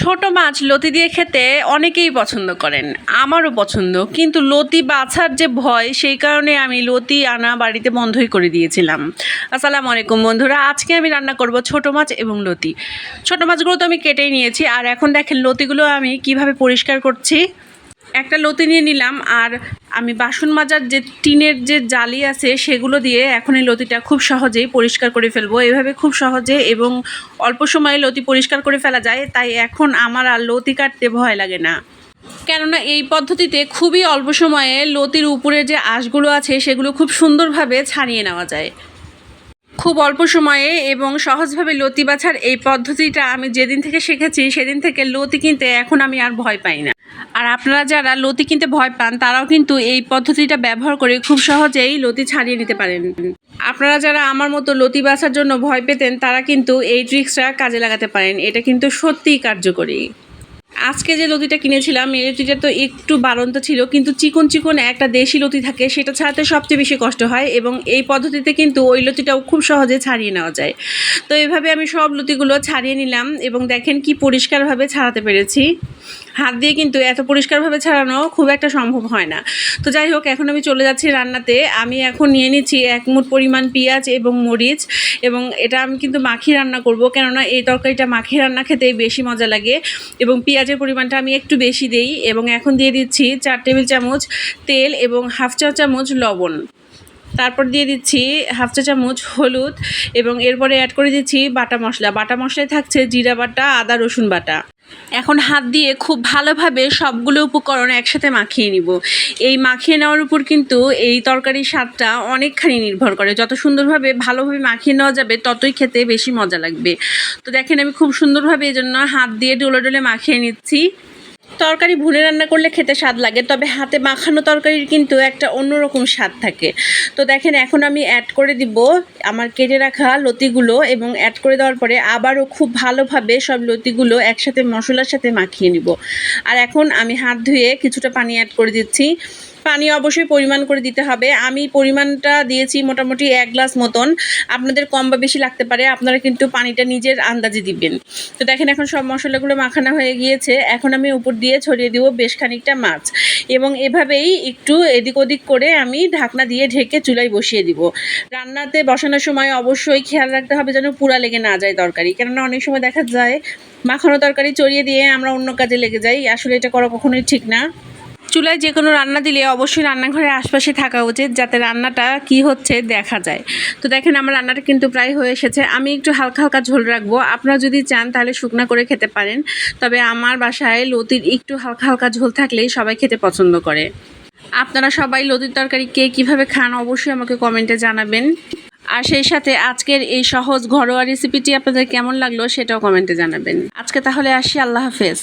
ছোট মাছ লতি দিয়ে খেতে অনেকেই পছন্দ করেন, আমারও পছন্দ। কিন্তু লতি বাছার যে ভয়, সেই কারণে আমি লতি আনা বাড়িতে বন্ধই করে দিয়েছিলাম। আসসালামু আলাইকুম বন্ধুরা, আজকে আমি রান্না করব ছোট মাছ এবং লতি। ছোট মাছগুলো তো আমি কেটেই নিয়েছি, আর এখন দেখেন লতিগুলো আমি কীভাবে পরিষ্কার করছি। একটা লতি নিয়ে নিলাম, আর আমি বাসন মাজার যে টিনের যে জালি আছে সেগুলো দিয়ে এখন এই লতিটা খুব সহজেই পরিষ্কার করে ফেলব। এভাবে খুব সহজে এবং অল্প সময়ে লতি পরিষ্কার করে ফেলা যায়, তাই এখন আমার আর লতি কাটতে ভয় লাগে না। কেননা এই পদ্ধতিতে খুবই অল্প সময়ে লতির উপরে যে আঁশগুলো আছে সেগুলো খুব সুন্দরভাবে ছাড়িয়ে নেওয়া যায়। খুব অল্প সময়ে এবং সহজভাবে লতি বাছার এই পদ্ধতিটা আমি যেদিন থেকে শিখেছি, সেদিন থেকে লতি কিনতে এখন আমি আর ভয় পাই না। আর আপনারা যারা লতি কিনতে ভয় পান, তারাও কিন্তু এই পদ্ধতিটা ব্যবহার করে খুব সহজেই লতি ছাড়িয়ে নিতে পারেন। আপনারা যারা আমার মতো লতি বাছার জন্য ভয় পেতেন, তারা কিন্তু এই ট্রিক্সটা কাজে লাগাতে পারেন। এটা কিন্তু সত্যিই কার্যকরী। আজকে যে লতিটা কিনেছিলাম, এই লতিটা তো একটু বাড়ন্ত ছিল, কিন্তু চিকন চিকন একটা দেশি লতি থাকে, সেটা ছাড়াতে সবচেয়ে বেশি কষ্ট হয় এবং এই পদ্ধতিতে কিন্তু ওই লতিটাও খুব সহজে ছাড়িয়ে নেওয়া যায়। তো এভাবে আমি সব লতিগুলো ছাড়িয়ে নিলাম এবং দেখেন কি পরিষ্কারভাবে ছাড়াতে পেরেছি। হাত দিয়ে কিন্তু এত পরিষ্কারভাবে ছাড়ানো খুব একটা সম্ভব হয় না। তো যাই হোক, এখন আমি চলে যাচ্ছি রান্নাতে। আমি এখন নিয়ে নিচ্ছি এক মুঠ পরিমাণ পেঁয়াজ এবং মরিচ এবং এটা আমি কিন্তু মাখি রান্না করব, কেননা এই তরকারিটা মাখি রান্না খেতে বেশি মজা লাগে এবং পেঁয়াজের পরিমাণটা আমি একটু বেশি দেই এবং এখন দিয়ে দিচ্ছি চার টেবিল চামচ তেল এবং হাফ চা চামচ লবণ। তারপর দিয়ে দিচ্ছি হাফ চা চামচ হলুদ এবং এরপরে অ্যাড করে দিচ্ছি বাটা মশলা। বাটা মশলায় থাকছে জিরা বাটা, আদা, রসুন বাটা। এখন হাত দিয়ে খুব ভালোভাবে সবগুলো উপকরণ একসাথে মাখিয়ে নিব। এই মাখিয়ে নেওয়ার উপর কিন্তু এই তরকারির স্বাদটা অনেকখানি নির্ভর করে। যত সুন্দরভাবে ভালোভাবে মাখিয়ে নেওয়া যাবে, ততই খেতে বেশি মজা লাগবে। তো দেখেন আমি খুব সুন্দরভাবে এই জন্য হাত দিয়ে ডোলে ডোলে মাখিয়ে নিচ্ছি। তরকারি ভুলে রান্না করলে খেতে স্বাদ লাগে, তবে হাতে মাখানো তরকারির কিন্তু একটা অন্যরকম স্বাদ থাকে। তো দেখেন, এখন আমি অ্যাড করে দিব আমার কেটে রাখা লতিগুলো এবং অ্যাড করে দেওয়ার পরে আবারও খুব ভালোভাবে সব লতিগুলো একসাথে মশলার সাথে মাখিয়ে নিব। আর এখন আমি হাত ধুয়ে কিছুটা পানি অ্যাড করে দিচ্ছি। পানি অবশ্যই পরিমাণ করে দিতে হবে। আমি পরিমাণটা দিয়েছি মোটামুটি এক গ্লাস মতন। আপনাদের কম বা বেশি লাগতে পারে, আপনারা কিন্তু পানিটা নিজের আন্দাজে দিবেন। তো দেখেন এখন সব মশলাগুলো মাখানো হয়ে গিয়েছে। এখন আমি উপর দিয়ে ছড়িয়ে দিব বেশ খানিকটা মাছ। এবং এভাবেই একটু এদিক ওদিক করে আমি ঢাকনা দিয়ে ঢেকে চুলায় বসিয়ে দিব। রান্নাতে বসানোর সময় অবশ্যই খেয়াল রাখতে হবে যেন পুরা লেগে না যায় তরকারি। কেননা অনেক সময় দেখা যায় মাখানো তরকারি চড়িয়ে দিয়ে আমরা অন্য কাজে লেগে যাই। আসলে এটা করা কখনোই ঠিক না। চুলায় যে কোনো রান্না দিলে অবশ্যই রান্নাঘরের আশপাশে থাকা উচিত যাতে রান্নাটা কি হচ্ছে দেখা যায়। তো দেখেন আমার রান্নাটা কিন্তু প্রায় হয়ে এসেছে। আমি একটু হালকা হালকা ঝোল রাখব। আপনারা যদি চান তাহলে শুকনা করে খেতে পারেন। তবে আমার বাসায় লতির একটু হালকা হালকা ঝোল থাকলেই সবাই খেতে পছন্দ করে। আপনারা সবাই লতির তরকারি কে কীভাবে খান অবশ্যই আমাকে কমেন্টে জানাবেন। আর সেই সাথে আজকের এই সহজ ঘরোয়া রেসিপিটি আপনাদের কেমন লাগল সেটাও কমেন্টে জানাবেন। আজকে তাহলে আসি। আল্লাহ হাফেজ।